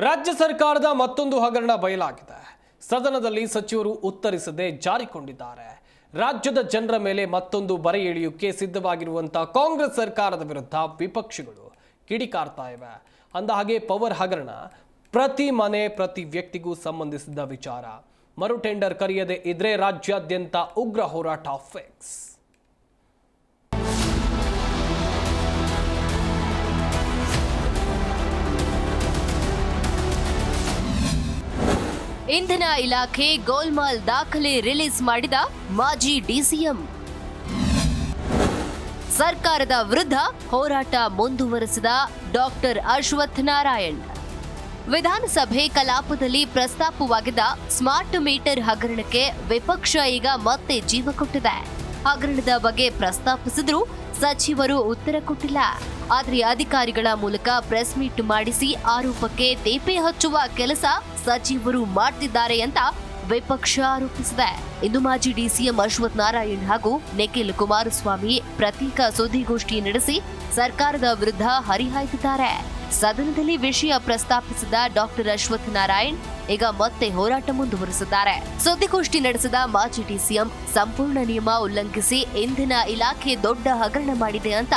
ರಾಜ್ಯ ಸರ್ಕಾರದ ಮತ್ತೊಂದು ಹಗರಣ ಬಯಲಾಗಿದೆ. ಸದನದಲ್ಲಿ ಸಚಿವರು ಉತ್ತರಿಸದೆ ಜಾರಿಕೊಂಡಿದ್ದಾರೆ. ರಾಜ್ಯದ ಜನರ ಮೇಲೆ ಮತ್ತೊಂದು ಬರೆ ಎಳೆಯೋಕೆ ಸಿದ್ಧವಾಗಿರುವಂತಹ ಕಾಂಗ್ರೆಸ್ ಸರ್ಕಾರದ ವಿರುದ್ಧ ವಿಪಕ್ಷಗಳು ಕಿಡಿಕಾರ್ತಾ ಇವೆ. ಅಂದ ಹಾಗೆ ಪವರ್ ಹಗರಣ ಪ್ರತಿ ಮನೆ, ಪ್ರತಿ ವ್ಯಕ್ತಿಗೂ ಸಂಬಂಧಿಸಿದ ವಿಚಾರ. ಮರು ಟೆಂಡರ್ ಕರೆಯದೆ ಇದ್ರೆ ರಾಜ್ಯಾದ್ಯಂತ ಉಗ್ರ ಹೋರಾಟ ಫಿಕ್ಸ್ ಇಂಧನ ಇಲಾಖೆ ಗೋಲ್ಮಾಲ್ ದಾಖಲೆ ರಿಲೀಸ್ ಮಾಡಿದ ಮಾಜಿ ಡಿಸಿಎಂ. ಸರ್ಕಾರದ ವಿರುದ್ಧ ಹೋರಾಟ ಮುಂದುವರೆಸಿದ ಡಾಕ್ಟರ್ ಅಶ್ವಥ್ ನಾರಾಯಣ್. ವಿಧಾನಸಭೆ ಕಲಾಪದಲ್ಲಿ ಪ್ರಸ್ತಾಪವಾಗಿದ್ದ ಸ್ಮಾರ್ಟ್ ಮೀಟರ್ ಹಗರಣಕ್ಕೆ ವಿಪಕ್ಷ ಈಗ ಮತ್ತೆ ಜೀವ ಕೊಟ್ಟಿದೆ. ಹಗರಣದ ಬಗ್ಗೆ ಪ್ರಸ್ತಾಪಿಸಿದ್ರು ಸಚಿವರು ಉತ್ತರ ಕೊಟ್ಟಿಲ್ಲ. ಆದ್ರೆ ಅಧಿಕಾರಿಗಳ ಮೂಲಕ ಪ್ರೆಸ್ ಮೀಟ್ ಮಾಡಿಸಿ ಆರೋಪಕ್ಕೆ ತೇಪೆ ಹಚ್ಚುವ ಕೆಲಸ ಸಚಿವರು ಮಾಡ್ತಿದ್ದಾರೆ ಅಂತ ವಿಪಕ್ಷ ಆರೋಪಿಸಿದೆ. ಇಂದು ಮಾಜಿ ಡಿಸಿಎಂ ಅಶ್ವಥ್ ನಾರಾಯಣ್ ಹಾಗೂ ನಿಖಿಲ್ ಕುಮಾರಸ್ವಾಮಿ ಪ್ರತ್ಯೇಕ ಸುದ್ದಿಗೋಷ್ಠಿ ನಡೆಸಿ ಸರ್ಕಾರದ ವಿರುದ್ಧ ಹರಿಹಾಯ್ದಿದ್ದಾರೆ. ಸದನದಲ್ಲಿ ವಿಷಯ ಪ್ರಸ್ತಾಪಿಸಿದ ಡಾಕ್ಟರ್ ಅಶ್ವಥ್ ನಾರಾಯಣ್ ಈಗ ಮತ್ತೆ ಹೋರಾಟ ಮುಂದುವರೆಸಿದ್ದಾರೆ. ಸುದ್ದಿಗೋಷ್ಠಿ ನಡೆಸಿದ ಮಾಜಿ ಡಿಸಿಎಂ ಸಂಪೂರ್ಣ ನಿಯಮ ಉಲ್ಲಂಘಿಸಿ ಇಂಧನ ಇಲಾಖೆ ದೊಡ್ಡ ಹಗರಣ ಮಾಡಿದೆ ಅಂತ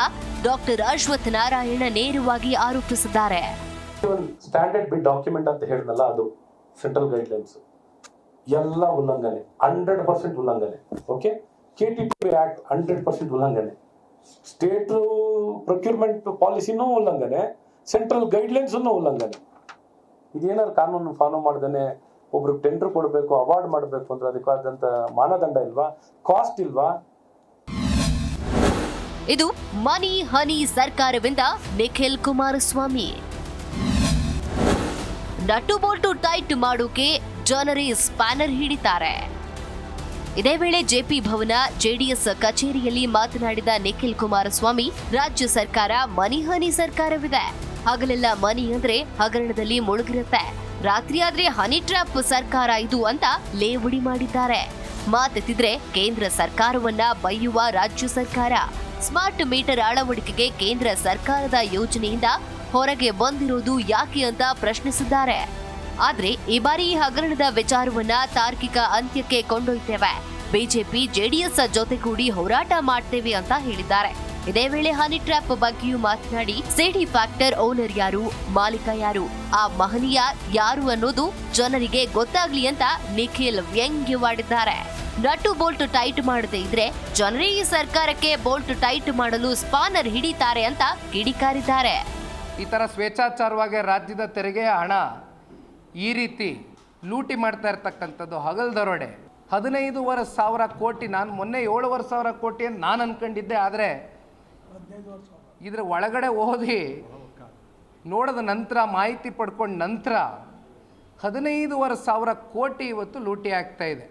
ಡಾಕ್ಟರ್ ಅಶ್ವಥ್ ನಾರಾಯಣ ನೇರವಾಗಿ ಆರೋಪಿಸಿದ್ದಾರೆ. ಸ್ಟ್ಯಾಂಡರ್ಡ್ ಬಿಡ್ ಡಾಕ್ಯುಮೆಂಟ್ ಅಂತ ಹೇಳಿದ್ನಲ್ಲ ಅದು ಸೆಂಟ್ರಲ್ ಗೈಡ್ಲೈನ್ಸ್ ಎಲ್ಲ ಉಲ್ಲಂಘನೆ ಹಂಡ್ರೆಡ್ ಪರ್ಸೆಂಟ್ ಉಲ್ಲಂಘನೆ okay K T P act hundred percent ಉಲ್ಲಂಘನೆ. ಸ್ಟೇಟ್ ಪ್ರೊಕ್ಯೂರ್ಮೆಂಟ್ ಪಾಲಿಸಿನೂ ಉಲ್ಲಂಘನೆ ಸೆಂಟ್ರಲ್ ಗೈಡ್ಲೈನ್ಸ್ ಉಲ್ಲಂಘನೆ. ಇದೇನಾದ್ರು ಕಾನೂನು ಫಾಲೋ ಮಾಡ್ದೇನೆ ಒಬ್ರಿಗೆ ಟೆಂಡರ್ ಕೊಡಬೇಕು ಅವಾರ್ಡ್ ಮಾಡಬೇಕು ಅಂದ್ರೆ ಅದಕ್ಕಾದಂತ ಮಾನದಂಡ ಇಲ್ವಾ? ಕಾಸ್ಟ್ ಇಲ್ವಾ? ಇದು money, honey ಸರ್ಕಾರವಿಂದ Nikhil Kumaraswamy. Nut bolt tight ಮಾಡೋಕೆ ಜನರೇ ಸ್ಪ್ಯಾನರ್ ಹಿಡಿತಾರೆ. ಇದೇ ವೇಳೆ ಜೆಪಿ ಭವನ, ಜೆಡಿಎಸ್ ಕಚೇರಿಯಲ್ಲಿ ಮಾತನಾಡಿದ ನಿಖಿಲ್ ಕುಮಾರಸ್ವಾಮಿ, ರಾಜ್ಯ ಸರ್ಕಾರ ಮನಿ ಹನಿ ಸರ್ಕಾರವಿದೆ. ಹಗಲೆಲ್ಲ ಮನಿ ಅಂದ್ರೆ ಹಗರಣದಲ್ಲಿ ಮುಳುಗಿರುತ್ತೆ. ರಾತ್ರಿ ಆದ್ರೆ ಹನಿ ಟ್ರ್ಯಾಪ್ ಸರ್ಕಾರ ಇದು ಅಂತ ಲೇವಡಿ ಮಾಡಿದ್ದಾರೆ. ಮಾತೆತ್ತಿದ್ರೆ ಕೇಂದ್ರ ಸರ್ಕಾರವನ್ನ ಬೈಯುವ ರಾಜ್ಯ ಸರ್ಕಾರ. ಸ್ಮಾರ್ಟ್ ಮೀಟರ್ ಅಳವಡಿಕೆಗೆ ಕೇಂದ್ರ ಸರ್ಕಾರದ ಯೋಜನೆಯಿಂದ ಹೊರಗೆ ಬಂದಿರೋದು ಯಾಕೆ ಅಂತ ಪ್ರಶ್ನಿಸಿದ್ದಾರೆ. ಆದ್ರೆ ಈ ಬಾರಿ ಈ ಹಗರಣದ ವಿಚಾರವನ್ನ ತಾರ್ಕಿಕ ಅಂತ್ಯಕ್ಕೆ ಕೊಂಡೊಯ್ತೇವೆ. ಬಿಜೆಪಿ, ಜೆಡಿಎಸ್ ಜೊತೆಗೂಡಿ ಹೋರಾಟ ಮಾಡ್ತೇವೆ ಅಂತ ಹೇಳಿದ್ದಾರೆ. ಇದೇ ವೇಳೆ ಹನಿ ಟ್ರ್ಯಾಪ್ ಬಗ್ಗೆಯೂ ಮಾತನಾಡಿ, ಸಿಡಿ ಫ್ಯಾಕ್ಟರ್ ಓನರ್ ಯಾರು, ಮಾಲೀಕ ಯಾರು, ಆ ಮಹನೀಯ ಯಾರು ಅನ್ನೋದು ಜನರಿಗೆ ಗೊತ್ತಾಗ್ಲಿ ಅಂತ ನಿಖಿಲ್ ವ್ಯಂಗ್ಯವಾಡಿದ್ದಾರೆ. ನಟು ಬೋಲ್ಟ್ ಟೈಟ್ ಮಾಡದೇ ಇದ್ರೆ ಜನರೇ ಈ ಸರ್ಕಾರಕ್ಕೆ ಬೋಲ್ಟ್ ಟೈಟ್ ಮಾಡಲು ಸ್ಪಾನರ್ ಹಿಡಿತಾರೆ ಅಂತ ಕಿಡಿಕಾರಿದ್ದಾರೆ. ಈ ತರ ಸ್ವೇಚ್ಛಾಚಾರವಾಗಿ ರಾಜ್ಯದ ತೆರಿಗೆ ಹಣ ಈ ರೀತಿ ಲೂಟಿ ಮಾಡ್ತಾ ಇರ್ತಕ್ಕಂಥದ್ದು ಹಗಲ್ ದರೋಡೆ ಹದಿನೈದೂವರೆ ಸಾವಿರ ಕೋಟಿ ನಾನು, ಮೊನ್ನೆ ಏಳುವರೆ ಸಾವಿರ ಕೋಟಿ ಅಂತ ನಾನು ಅನ್ಕೊಂಡಿದ್ದೆ, ಆದರೆ ಇದರ ಒಳಗಡೆ ಓದಿ ನೋಡಿದ ನಂತರ, ಮಾಹಿತಿ ಪಡ್ಕೊಂಡ ನಂತರ ಹದಿನೈದೂವರೆ ಸಾವಿರ ಕೋಟಿ ಇವತ್ತು ಲೂಟಿ ಆಗ್ತಾ ಇದೆ.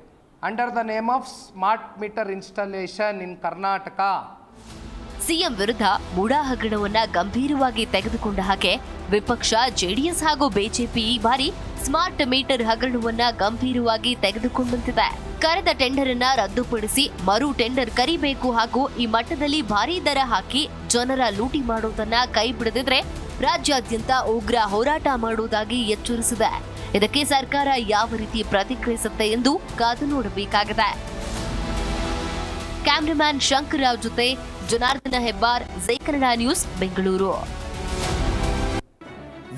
Under the name of smart meter installation in Karnataka CM ವಿರುದ್ಧ ಮೂಡಾ ಹಗರಣವನ್ನ ಗಂಭೀರವಾಗಿ ತೆಗೆದುಕೊಂಡ ಹಾಗೆ ವಿಪಕ್ಷ, ಜೆಡಿಎಸ್ ಹಾಗೂ ಬಿಜೆಪಿ ಈ ಬಾರಿ ಸ್ಮಾರ್ಟ್ ಮೀಟರ್ ಹಗರಣವನ್ನ ಗಂಭೀರವಾಗಿ ತೆಗೆದುಕೊಂಡಂತಿದೆ. ಕರೆದ ಟೆಂಡರ್ ಅನ್ನ ರದ್ದುಪಡಿಸಿ ಮರು ಟೆಂಡರ್ ಕರಿಬೇಕು ಹಾಗೂ ಈ ಮಟ್ಟದಲ್ಲಿ ಭಾರೀ ದರ ಹಾಕಿ ಜನರ ಲೂಟಿ ಮಾಡೋದನ್ನ ಕೈ ಬಿಡದಿದ್ರೆ ರಾಜ್ಯಾದ್ಯಂತ ಉಗ್ರ ಹೋರಾಟ ಮಾಡುವುದಾಗಿ ಎಚ್ಚರಿಸಿದೆ. ಇದಕ್ಕೆ ಸರ್ಕಾರ ಯಾವ ರೀತಿ ಪ್ರತಿಕ್ರಿಯಿಸುತ್ತೆ ಎಂದು ಕಾದು ನೋಡಬೇಕಾಗಿದೆ. ಕ್ಯಾಮ್ರಾಮನ್ ಶಂಕರ್ ರಾವ್ ಜೊತೆ Janardhana Hebbar Jai Kannada news, Bengaluru.